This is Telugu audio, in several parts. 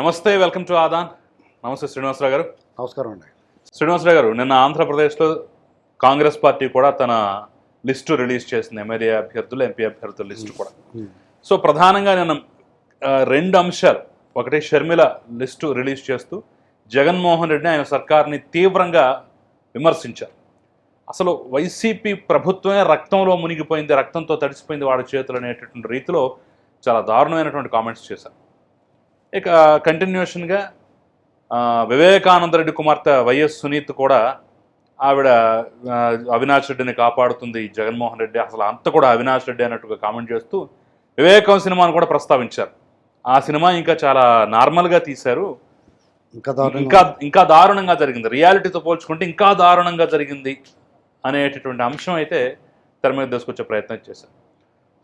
నమస్తే వెల్కమ్ టు ఆదాన్. నమస్తే శ్రీనివాసరావు గారు. నమస్కారం అండి. శ్రీనివాసరావు గారు నిన్న ఆంధ్రప్రదేశ్లో కాంగ్రెస్ పార్టీ కూడా తన లిస్టు రిలీజ్ చేసింది ఎమ్మెల్యే అభ్యర్థులు ఎంపీ అభ్యర్థుల లిస్టు కూడా. సో ప్రధానంగా నిన్న రెండు అంశాలు. ఒకటి షర్మిల లిస్టు రిలీజ్ చేస్తూ జగన్మోహన్ రెడ్డి ఆయన సర్కార్ని తీవ్రంగా విమర్శించారు. అసలు వైసీపీ ప్రభుత్వమే రక్తంలో మునిగిపోయింది రక్తంతో తడిసిపోయింది వాడి చేతులు అనేటటువంటి రీతిలో చాలా దారుణమైనటువంటి కామెంట్స్ చేశారు. ఇక కంటిన్యూషన్గా వివేకానంద రెడ్డి కుమార్తె వైఎస్ సునీత్ కూడా ఆవిడ అవినాష్ రెడ్డిని కాపాడుతుంది జగన్మోహన్ రెడ్డి. అసలు అంత కూడా అవినాష్ రెడ్డి అన్నట్టుగా కామెంట్ చేస్తూ వివేకం సినిమాను కూడా ప్రస్తావించారు. ఆ సినిమా ఇంకా చాలా నార్మల్గా తీశారు. ఇంకా ఇంకా దారుణంగా జరిగింది. రియాలిటీతో పోల్చుకుంటే ఇంకా దారుణంగా జరిగింది అనేటటువంటి అంశం అయితే తెర మీద తీసుకొచ్చే ప్రయత్నం చేశారు.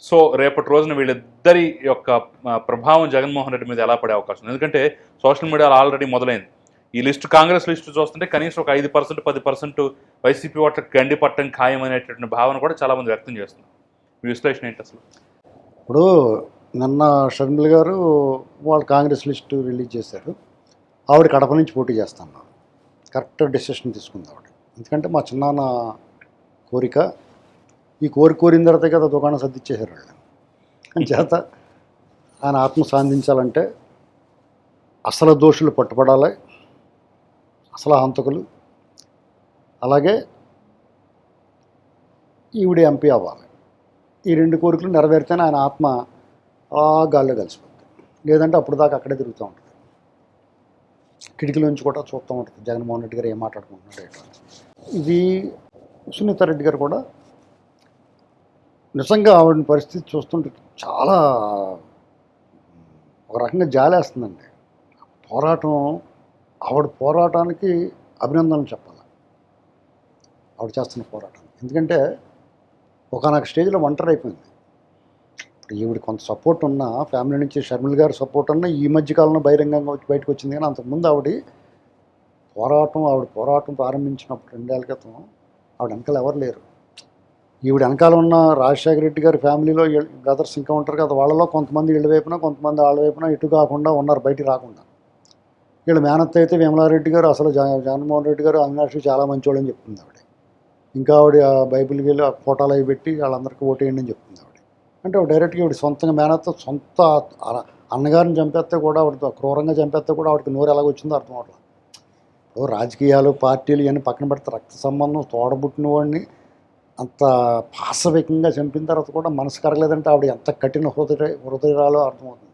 సో రేపటి రోజున వీళ్ళిద్దరి యొక్క ప్రభావం జగన్మోహన్ రెడ్డి మీద ఎలా పడే అవకాశం ఎందుకంటే సోషల్ మీడియాలో ఆల్రెడీ మొదలైంది. ఈ లిస్టు కాంగ్రెస్ లిస్టు చూస్తుంటే కనీసం ఒక ఐదు పర్సెంట్ పది పర్సెంట్ వైసీపీ ఓట్లకు గండి పట్టం ఖాయం అనేటటువంటి భావన కూడా చాలామంది వ్యక్తం చేస్తున్నారు. మీ విశ్లేషణ ఏంటి అసలు? ఇప్పుడు నిన్న షర్మిల గారు వాళ్ళు కాంగ్రెస్ లిస్టు రిలీజ్ చేశారు. ఆవిడ కడప నుంచి పోటీ చేస్తాను కరెక్ట్ డెసిషన్ తీసుకుంది ఆవిడ. ఎందుకంటే మా చిన్నాన్న కోరిక ఈ కోరి కోరిన తర్వాత కదా దుకాణం సర్దిచ్చేశారు వాళ్ళు. చేత ఆయన ఆత్మ సాధించాలంటే అసలు దోషులు పట్టుపడాలి అసలు హంతకులు. అలాగే ఈవిడ ఎంపీ అవ్వాలి. ఈ రెండు కోరికలు నెరవేరితేనే ఆయన ఆత్మ ఆ గాల్లో కలిసిపోతుంది లేదంటే అప్పుడు దాకా అక్కడే తిరుగుతూ ఉంటుంది. కిటికీలోంచి కూడా చూస్తూ ఉంటుంది. జగన్మోహన్ రెడ్డి గారు ఏం మాట్లాడుకుంటున్నాడు ఇది సునీత రెడ్డి గారు కూడా నిజంగా ఆవిడ పరిస్థితి చూస్తుంటే చాలా ఒక రకంగా జాలేస్తుందండి. పోరాటం ఆవిడ పోరాటానికి అభినందనలు చెప్పాలి. ఆవిడ చేస్తున్న పోరాటం. ఎందుకంటే ఒకనొక స్టేజ్లో ఒంటరి అయిపోయింది. ఇప్పుడు ఈవిడ కొంత సపోర్ట్ ఉన్నా ఫ్యామిలీ నుంచి షర్మిల్ గారు సపోర్ట్ ఉన్నా ఈ మధ్యకాలంలో బహిరంగంగా వచ్చి బయటకు వచ్చింది. కానీ అంతకుముందు ఆవిడ పోరాటం ఆవిడ పోరాటం ప్రారంభించినప్పుడు రెండేళ్ళ క్రితం ఆవిడ వెనకాల ఎవరు లేరు. ఈవిడ వెనకాల ఉన్న రాజశేఖర రెడ్డి గారి ఫ్యామిలీలో బ్రదర్స్ ఇంకా ఉంటారు కదా వాళ్ళలో కొంతమంది వీళ్ళ వైపున కొంతమంది వాళ్ళ వైపున ఇటు కాకుండా ఉన్నారు బయటికి రాకుండా. వీళ్ళ మేనత్త అయితే విమలారెడ్డి గారు అసలు జగ- జగన్మోహన్ రెడ్డి గారు అవినాష్ చాలా మంచివాళ్ళని అని చెప్తుంది ఆవిడ. ఇంకా ఆవిడ బైబిల్ బైబిల్కి వెళ్ళి ఫోటోలు అవి పెట్టి వాళ్ళందరికీ ఓటేయండి అని చెప్తుంది ఆవిడ. అంటే డైరెక్ట్గా ఆవిడ సొంతంగా మేనత్త సొంత అన్నగారిని చంపేస్తే కూడా ఆవిడ క్రూరంగా చంపేస్తే కూడా ఆవిడకి నోరు ఎలాగొచ్చిందో అర్థం అవట్లేదు రాజకీయాలు పార్టీలు ఇవన్నీ పక్కన పెడితే రక్త సంబంధం తోడబుట్టిన వాడిని అంత పాశవికంగా చంపిన తర్వాత కూడా మనసు కరగలేదంటే ఆవిడ ఎంత కఠిన హృదయ హృదయరాలో అర్థమవుతుంది.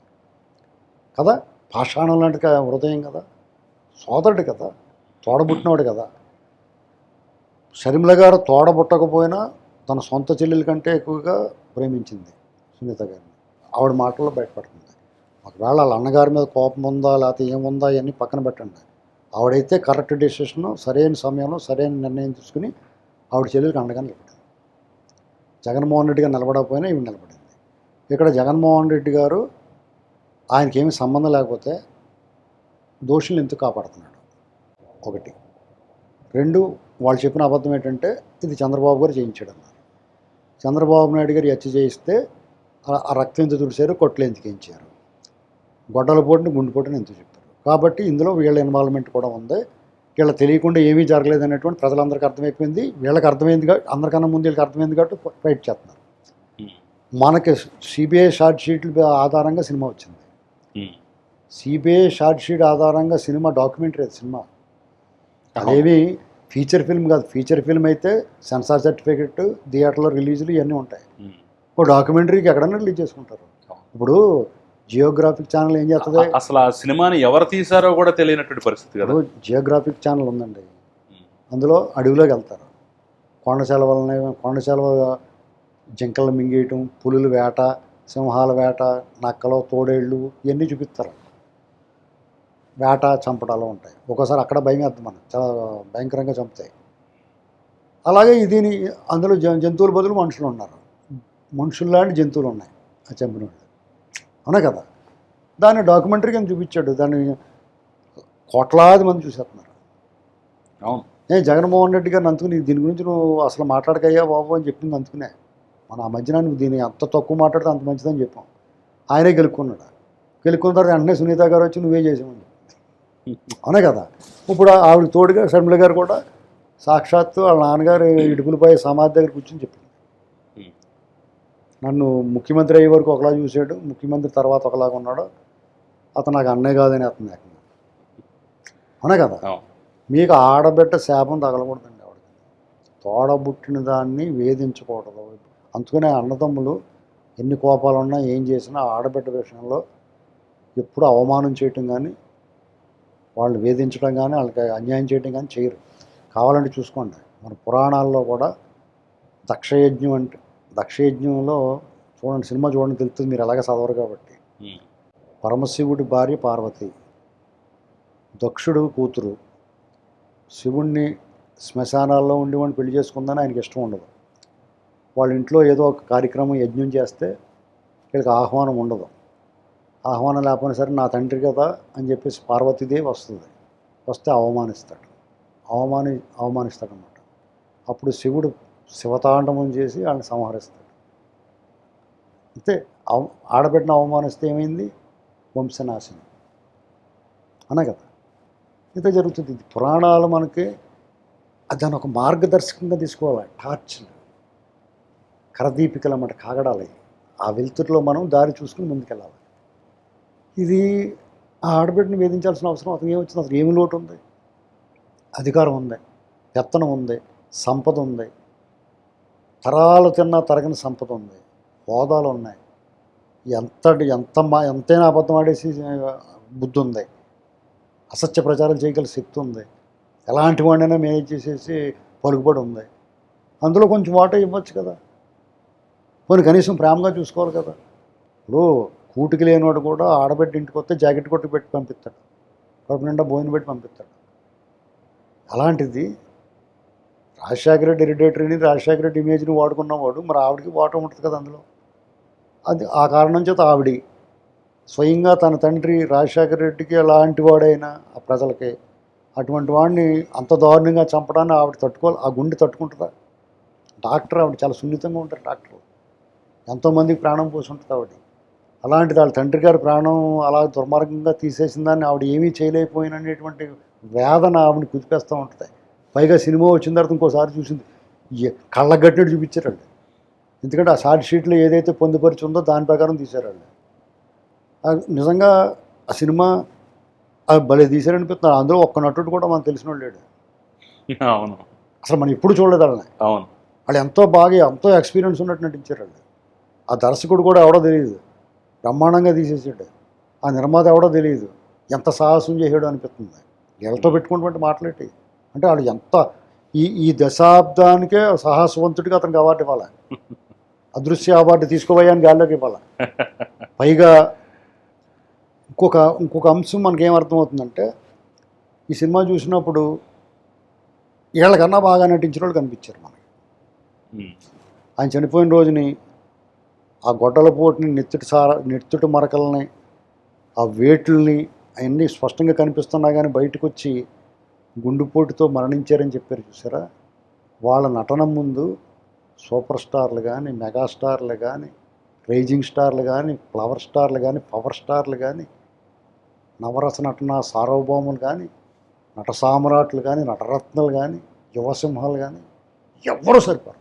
కదా? పాషాణం లాంటి హృదయం కదా? సోదరుడు కదా? తోడబుట్టినవాడు కదా? షర్మిల గారు తోడబుట్టకపోయినా తన సొంత చెల్లెల కంటే ఎక్కువగా ప్రేమించింది సునీత గారిని. ఆవిడ మాటల్లో బయటపడుతుంది. ఒకవేళ వాళ్ళ అన్నగారి మీద కోపం ఉందా లేకపోతే ఏముందా ఇవన్నీ పక్కన పెట్టండి. ఆవిడైతే కరెక్ట్ డెసిషన్ సరైన సమయంలో సరైన నిర్ణయం తీసుకుని ఆవిడ చెల్లెలకు అండగా నిలబడి జగన్మోహన్ రెడ్డి నిలబడకపోయినా ఈమె నిలబడింది. ఇక్కడ జగన్మోహన్ రెడ్డి గారు ఆయనకి ఏమి సంబంధం లేకపోతే దోషులు ఎందుకు కాపాడుతున్నాడు? ఒకటి. రెండు వాళ్ళు చెప్పిన అబద్ధం ఏంటంటే ఇది చంద్రబాబు గారు చేయించాడు అన్నారు చంద్రబాబు నాయుడు గారు హత్య చేయిస్తే ఆ- రక్తం ఎందుకు తుడిచారు? కొట్లు ఎందుకు గొడ్డల పోటుని గుండెపోటుని ఎందుకు చెప్పారు? కాబట్టి ఇందులో వీళ్ళ ఇన్వాల్వ్మెంట్ కూడా ఉంది. వీళ్ళకి తెలియకుండా ఏమీ జరగలేదు అనేటువంటి ప్రజలందరికీ అర్థమైపోయింది. వీళ్ళకి అర్థమైంది కాబట్టి అందరికన్నా ముందు వీళ్ళకి అర్థమైంది కాబట్టి ఫైట్ చేస్తున్నారు. మనకి సిబిఐ షార్ట్ షీట్ల ఆధారంగా సినిమా వచ్చింది. సిబిఐ షార్ట్ షీట్ ఆధారంగా సినిమా డాక్యుమెంటరీ అది సినిమా. అదేవి ఫీచర్ ఫిల్మ్ కాదు. ఫీచర్ ఫిల్మ్ అయితే సెన్సార్ సర్టిఫికెట్ థియేటర్లో రిలీజులు ఇవన్నీ ఉంటాయి. ఓ డాక్యుమెంటరీకి ఎక్కడైనా రిలీజ్ చేసుకుంటారు. ఇప్పుడు జియోగ్రాఫిక్ ఛానల్ ఏం చేస్తుంది అసలు ఆ సినిమాని ఎవరు తీశారో కూడా తెలియనటువంటి పరిస్థితి కదా. జియోగ్రాఫిక్ ఛానల్ ఉందండి. అందులో అడవిలోకి వెళ్తారు. కొండ సెలవులని కొండ సెలవు జింకలు మింగేయటం పులుల వేట సింహాల వేట నక్కలు తోడేళ్ళు ఇవన్నీ చూపిస్తారు. వేట చంపడాలు ఉంటాయి. ఒక్కోసారి అక్కడ భయం వేద్దాం మనం. చాలా భయంకరంగా చంపుతాయి. అలాగే ఇది అందులో జంతువుల బదులు మనుషులు ఉన్నారు. మనుషుల్లాంటి జంతువులు ఉన్నాయి ఆ చంపిన వాళ్ళు అవునా కదా? దాన్ని డాక్యుమెంటరీ కింద చూపించాడు. దాన్ని కోట్లాది మంది చూసేస్తున్నారు. అవును. ఏ జగన్మోహన్ రెడ్డి గారిని అందుకుని దీని గురించి నువ్వు అసలు మాట్లాడకయ్యా బాబు అని చెప్పింది అందుకునే. మన ఆ మధ్యన నువ్వు దీన్ని అంత తక్కువ మాట్లాడితే అంత మంచిదని చెప్పాం. ఆయనే గెలుక్కున్నాడు గెలుక్కున్న తర్వాత వెంటనే సునీత గారు వచ్చి నువ్వే చేసామని అవునే కదా? ఇప్పుడు ఆవిడ తోడుగా షర్మిల గారు కూడా సాక్షాత్తు వాళ్ళ నాన్నగారు ఇడుపులపై సమాధి దగ్గర కూర్చొని చెప్పింది. నన్ను ముఖ్యమంత్రి అయ్యే వరకు ఒకలా చూశాడు ముఖ్యమంత్రి తర్వాత ఒకలాగా ఉన్నాడు. అతను నాకు అన్నయ్య కాదని అతను ఏకంగా అవునా కదా? మీకు ఆడబిడ్డ శాపం తగలకూడదండి ఆవిడకి తోడబుట్టిన దాన్ని వేధించకూడదు. అందుకనే అన్నదమ్ములు ఎన్ని కోపాలు ఉన్నా ఏం చేసినా ఆడబిడ్డ విషయంలో ఎప్పుడు అవమానం చేయటం కానీ వాళ్ళు వేధించడం కానీ వాళ్ళకి అన్యాయం చేయటం కానీ చేయరు. కావాలంటే చూసుకోండి. మన పురాణాల్లో కూడా దక్షయజ్ఞం అంటే దక్షయజ్ఞంలో చూడండి సినిమా చూడండి తెలుస్తుంది మీరు ఎలాగ చదవరు కాబట్టి. పరమశివుడి భార్య పార్వతి దక్షుడు కూతురు. శివుణ్ణి శ్మశానాల్లో ఉండి వాడిని పెళ్ళి చేసుకుందని ఆయనకి ఇష్టం ఉండదు. వాళ్ళ ఇంట్లో ఏదో ఒక కార్యక్రమం యజ్ఞం చేస్తే వీళ్ళకి ఆహ్వానం ఉండదు. ఆహ్వానం లేకపోయినా సరే నా తండ్రి కదా అని చెప్పేసి పార్వతీదేవి వస్తుంది. వస్తే అవమానిస్తాడు. అవమాని అవమానిస్తాడనమాట. అప్పుడు శివుడు శివతాండవం చేసి వాళ్ళని సంహరిస్తాడు. అంతే అవ ఆడబిడ్డను అవమానిస్తే ఏమైంది? వంశనాశనం. అనే కదా. ఇంత జరుగుతుంది. ఇది పురాణాలు మనకి దాని ఒక మార్గదర్శకంగా తీసుకోవాలి. టార్చ్లు. కరదీపికలు అన్నమాట కాగడాలి ఆ వెలుతురులో మనం దారి చూసుకుని ముందుకెళ్ళాలి. ఇది ఆ ఆడబిడ్డని వేధించాల్సిన అవసరం అతను ఏమొచ్చింది? అసలు ఏమి లోటు ఉంది? అధికారం ఉంది. పెత్తనం ఉంది. సంపద ఉంది. తరాలు తిన్నా తరగని సంపద ఉంది. హోదాలు ఉన్నాయి. ఎంత ఎంత మా ఎంతైనా అబద్ధం ఆడేసి బుద్ధి ఉంది అసత్య ప్రచారం చేయగల శక్తి ఉంది. ఎలాంటి వాడినైనా మేనేజ్ చేసేసి పలుకుబడి ఉంది. అందులో కొంచెం వాట ఇవ్వచ్చు కదా. పోనీ కనీసం ప్రేమగా చూసుకోవాలి కదా. ఇప్పుడు కూటికి లేనివాడు కూడా ఆడబెట్టి ఇంటికి వస్తే జాకెట్ కొట్టి పెట్టి పంపిస్తాడు. కడుపు నిండా భోజనం పెట్టి పంపిస్తాడు. అలాంటిది రాజశేఖర రెడ్డి ఇరిటేటరీని రాజశేఖర రెడ్డి ఇమేజ్ని వాడుకున్నవాడు మరి ఆవిడకి వాటం ఉంటుంది కదా అందులో. అది ఆ కారణం చేత ఆవిడ స్వయంగా తన తండ్రి రాజశేఖర రెడ్డికి ఎలాంటి వాడైనా ఆ ప్రజలకి అటువంటి వాడిని అంత దారుణంగా చంపడాన్ని ఆవిడ తట్టుకోవాలి ఆ గుండె తట్టుకుంటుందా? డాక్టర్ ఆవిడ చాలా సున్నితంగా ఉంటారు డాక్టర్. ఎంతోమందికి ప్రాణం పోసి ఉంటుంది ఆవిడ. అలాంటిది వాళ్ళ తండ్రి గారి ప్రాణం అలా దుర్మార్గంగా తీసేసిందాన్ని ఆవిడ ఏమీ చేయలేకపోయిననేటువంటి వేదన ఆవిడని కుదిపేస్తూ ఉంటుంది. పైగా సినిమా వచ్చిన తర్వాత ఇంకోసారి చూసింది. కళ్ళగట్టినట్టు చూపించారు వాళ్ళు ఎందుకంటే ఆ షార్ట్ షీట్లో ఏదైతే పొందుపరిచి ఉందో దాని ప్రకారం తీశారు వాళ్ళు ఆ నిజంగా ఆ సినిమా అది భలే తీశారనిపిస్తున్నారు అందులో ఒక్క నటుడు కూడా మనకు తెలిసిన లేడు అవును. అసలు మనం ఎప్పుడు చూడలేదు వాళ్ళని. అవును. వాళ్ళు ఎంతో బాగా ఎంతో ఎక్స్పీరియన్స్ ఉన్నట్టు నటించారు వాళ్ళు ఆ దర్శకుడు కూడా ఎవడో తెలియదు. బ్రహ్మాండంగా తీసేసాడు. ఆ నిర్మాత ఎవడో తెలియదు. ఎంత సాహసం చేసాడు అనిపిస్తుంది. వీళ్ళతో పెట్టుకున్నటువంటి మాట్లాడి అంటే వాళ్ళు ఎంత ఈ ఈ దశాబ్దానికే సాహసవంతుడిగా అతనికి అవార్డు ఇవ్వాలి? అదృశ్య అవార్డు తీసుకోబోయాని గాల్లోకి ఇవ్వాలి? పైగా ఇంకొక ఇంకొక అంశం మనకి అర్థమవుతుందంటే ఈ సినిమా చూసినప్పుడు వీళ్ళకన్నా బాగా నటించిన వాళ్ళు కనిపించారు మనకి. ఆయన చనిపోయిన రోజుని ఆ గొడ్డల పోటుని నెత్తుటి సార నెత్తుటి మరకల్ని ఆ వేటుల్ని అవన్నీ స్పష్టంగా కనిపిస్తున్నా కానీ బయటకు వచ్చి గుండెపోటుతో మరణించారని చెప్పారు చూసారా? వాళ్ళ నటన ముందు సూపర్ స్టార్లు కానీ మెగాస్టార్లు కానీ రైజింగ్ స్టార్లు కానీ ఫ్లవర్ స్టార్లు కానీ పవర్ స్టార్లు కానీ నవరస నటన సార్వభౌములు కానీ నట సామ్రాట్లు కానీ నటరత్నాలు కానీ యువసింహాలు కానీ ఎవ్వరూ సరిపోరు.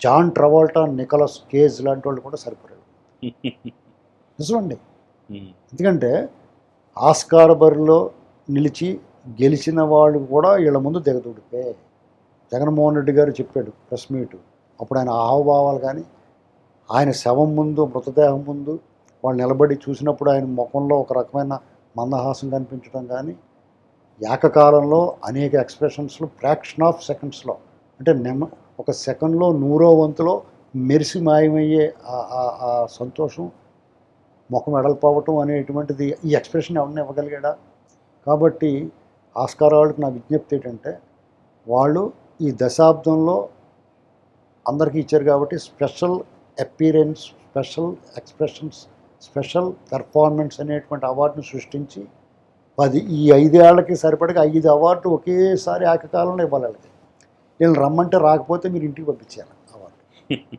జాన్ ట్రవాల్టా నికలస్ కేజ్ లాంటి వాళ్ళు కూడా సరిపోయారు నిజమండి. ఎందుకంటే ఆస్కార్ బరిలో నిలిచి గెలిచిన వాళ్ళు కూడా వీళ్ళ ముందు దిగదుడిపే జగన్మోహన్ రెడ్డి గారు చెప్పాడు ప్రెస్ మీట్. అప్పుడు ఆయన హావభావాలు కానీ ఆయన శవం ముందు మృతదేహం ముందు వాళ్ళు నిలబడి చూసినప్పుడు ఆయన ముఖంలో ఒక రకమైన మందహాసం కనిపించడం కానీ ఏకకాలంలో అనేక ఎక్స్ప్రెషన్స్లో ఫ్రాక్షన్ ఆఫ్ సెకండ్స్లో అంటే నెమ ఒక సెకండ్లో నూరో వంతులో మెరిసి మాయమయ్యే ఆ సంతోషం ముఖం ఎడలిపోవటం అనేటువంటిది ఈ ఎక్స్ప్రెషన్ ఎవరిని ఇవ్వగలిగాడా? కాబట్టి ఆస్కార్ వాళ్ళకి నా విజ్ఞప్తి ఏంటంటే వాళ్ళు ఈ దశాబ్దంలో అందరికీ ఇచ్చారు కాబట్టి special appearance special expressions special performance అనేటువంటి అవార్డును సృష్టించి పది ఈ ఐదేళ్ళకి సరిపడగా ఐదు అవార్డు ఒకేసారి ఏకకాలంలో ఇవ్వాలి వాళ్ళకి. వీళ్ళు రమ్మంటే రాకపోతే మీరు ఇంటికి పంపించేయాలి అవార్డు.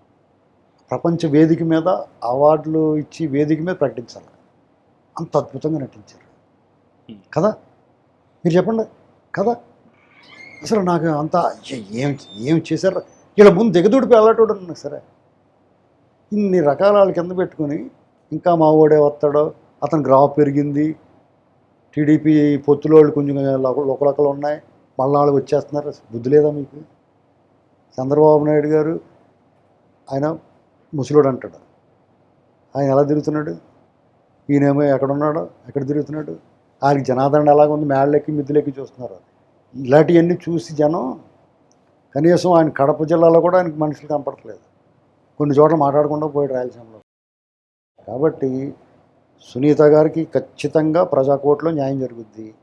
ప్రపంచ వేదిక మీద అవార్డులు ఇచ్చి వేదిక మీద ప్రకటించాలి. అంత అద్భుతంగా నటించారు. కదా? మీరు చెప్పండి. కదా? అసలు నాకు అంత ఏం ఏం చేశారు? ఇలా ముందు దిగదూడిపి వెళ్ళటోడు నాకు సరే? ఇన్ని రకాల వాళ్ళ కింద పెట్టుకుని ఇంకా మా ఓడే వస్తాడో అతని గ్రాఫ్ పెరిగింది. టీడీపీ పొత్తులో వాళ్ళు కొంచెం లోకలొకలు ఉన్నాయి. మళ్ళా వాళ్ళు వచ్చేస్తున్నారు. బుద్ధి లేదా మీకు? చంద్రబాబు నాయుడు గారు ఆయన ముసలోడు అంటాడు. ఆయన ఎలా తిరుగుతున్నాడు? ఈయనేమో ఎక్కడ ఉన్నాడో ఎక్కడ తిరుగుతున్నాడు? ఆయనకి జనాదరణ ఎలాగ ఉంది? మేళ్ళెక్కి మిద్దులెక్కి చూస్తున్నారు ఇలాంటివన్నీ చూసి జనం కనీసం ఆయన కడప జిల్లాలో కూడా ఆయనకి మనుషులు కనపడట్లేదు. కొన్ని చోట్ల మాట్లాడకుండా పోయాడు రాయలసీమలో. కాబట్టి సునీత గారికి ఖచ్చితంగా ప్రజాకోర్టులో న్యాయం జరుగుద్ది.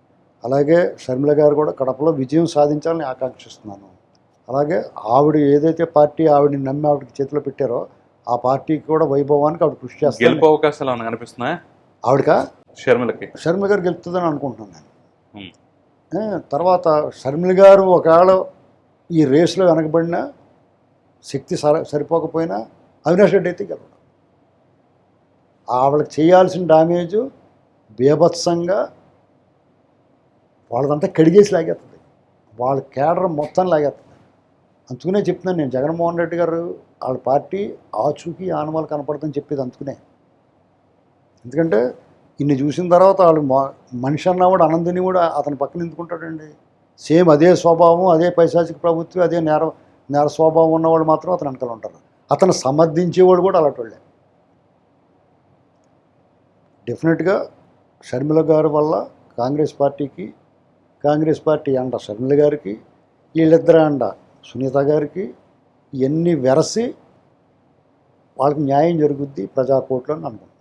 అలాగే షర్మిల గారు కూడా కడపలో విజయం సాధించాలని ఆకాంక్షిస్తున్నాను. అలాగే ఆవిడ ఏదైతే పార్టీ ఆవిడని నమ్మి ఆవిడకి చేతిలో పెట్టారో ఆ పార్టీకి కూడా వైభవానికి ఆవిడ కృషి చేస్తారు అవకాశాలు ఏమైనా కనిపిస్తున్నాయా? ఆవిడక? షర్మిలకి. షర్మిల గారు గెలుస్తుందని అనుకుంటున్నాను నేను. తర్వాత షర్మిల గారు ఒకవేళ ఈ రేసులో వెనకబడిన శక్తి సర సరిపోకపోయినా అవినాష్ రెడ్డి అయితే గెలవడు. ఆవిడకి చేయాల్సిన డామేజ్ బీభత్సంగా వాళ్ళదంతా కడిగేసి లాగేస్తుంది వాళ్ళ కేడర్ మొత్తం లాగేస్తుంది అందుకునే చెప్తున్నాను నేను జగన్మోహన్ రెడ్డి గారు వాళ్ళ పార్టీ ఆచూకీ ఆనవాళ్ళు కనపడుతుందని చెప్పేది అందుకునే. ఎందుకంటే ఇన్ని చూసిన తర్వాత వాళ్ళు మా- మనిషి అన్నవాడు అనందిని కూడా అతని పక్కన ఎందుకుంటాడండి? సేమ్ అదే స్వభావం అదే పైశాచిక ప్రభుత్వం అదే నేర నేర స్వభావం ఉన్నవాళ్ళు మాత్రం అతను వెనకాల ఉంటారు. అతను సమర్థించేవాడు కూడా అలాంటి వాళ్ళే. డెఫినెట్గా షర్మిల గారి వల్ల కాంగ్రెస్ పార్టీకి కాంగ్రెస్ పార్టీ అండ షర్మిల గారికి వీళ్ళిద్దరు అండ సునీత గారికి ఇవన్నీ వెరసి వాళ్ళకి న్యాయం జరుగుద్ది ప్రజాకోర్టులో అని అనుకుంటున్నాను